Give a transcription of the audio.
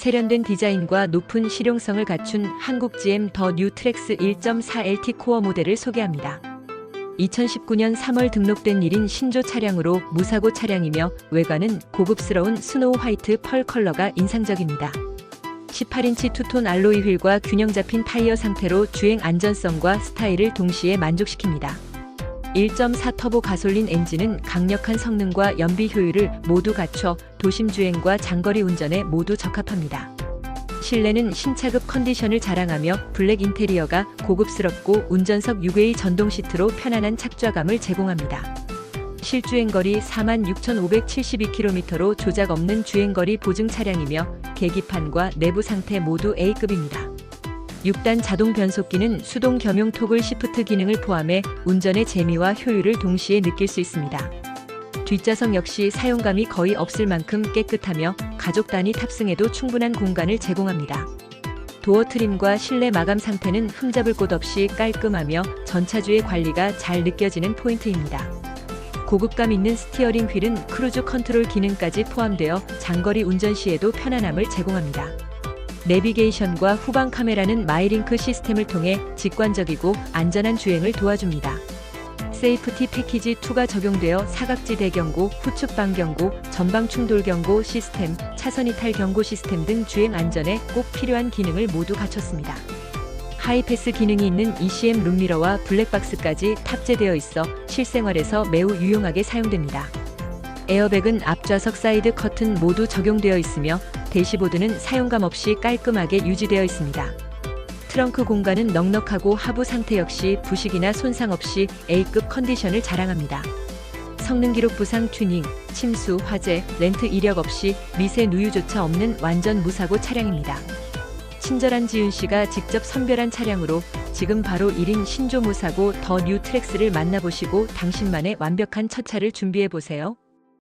세련된 디자인과 높은 실용성을 갖춘 한국 GM 더 뉴트렉스 1.4 LT 코어 모델을 소개합니다. 2019년 3월 등록된 1인 신조 차량으로 무사고 차량이며 외관은 고급스러운 스노우 화이트 펄 컬러가 인상적입니다. 18인치 투톤 알로이 휠과 균형 잡힌 타이어 상태로 주행 안전성과 스타일을 동시에 만족시킵니다. 1.4 터보 가솔린 엔진은 강력한 성능과 연비 효율을 모두 갖춰 도심 주행과 장거리 운전에 모두 적합합니다. 실내는 신차급 컨디션을 자랑하며 블랙 인테리어가 고급스럽고 운전석 6웨이 전동 시트로 편안한 착좌감을 제공합니다. 실주행거리 46,572km로 조작 없는 주행거리 보증 차량이며 계기판과 내부 상태 모두 A급입니다. 6단 자동 변속기는 수동 겸용 토글 시프트 기능을 포함해 운전의 재미와 효율을 동시에 느낄 수 있습니다. 뒷좌석 역시 사용감이 거의 없을 만큼 깨끗하며 가족 단위 탑승에도 충분한 공간을 제공합니다. 도어 트림과 실내 마감 상태는 흠잡을 곳 없이 깔끔하며 전차주의 관리가 잘 느껴지는 포인트입니다. 고급감 있는 스티어링 휠은 크루즈 컨트롤 기능까지 포함되어 장거리 운전 시에도 편안함을 제공합니다. 내비게이션과 후방 카메라는 마이링크 시스템을 통해 직관적이고 안전한 주행을 도와줍니다. 세이프티 패키지 2가 적용되어 사각지 대 경고, 후측 방 경고, 전방 충돌 경고 시스템, 차선 이탈 경고 시스템 등 주행 안전에 꼭 필요한 기능을 모두 갖췄습니다. 하이패스 기능이 있는 ECM 룸미러와 블랙박스까지 탑재되어 있어 실생활에서 매우 유용하게 사용됩니다. 에어백은 앞좌석 사이드 커튼 모두 적용되어 있으며 대시보드는 사용감 없이 깔끔하게 유지되어 있습니다. 트렁크 공간은 넉넉하고 하부 상태 역시 부식이나 손상 없이 A급 컨디션을 자랑합니다. 성능 기록 부상 튜닝, 침수, 화재, 렌트 이력 없이 미세 누유조차 없는 완전 무사고 차량입니다. 친절한 지윤 씨가 직접 선별한 차량으로 지금 바로 1인 신조 무사고 더 뉴 트랙스를 만나보시고 당신만의 완벽한 첫 차를 준비해 보세요.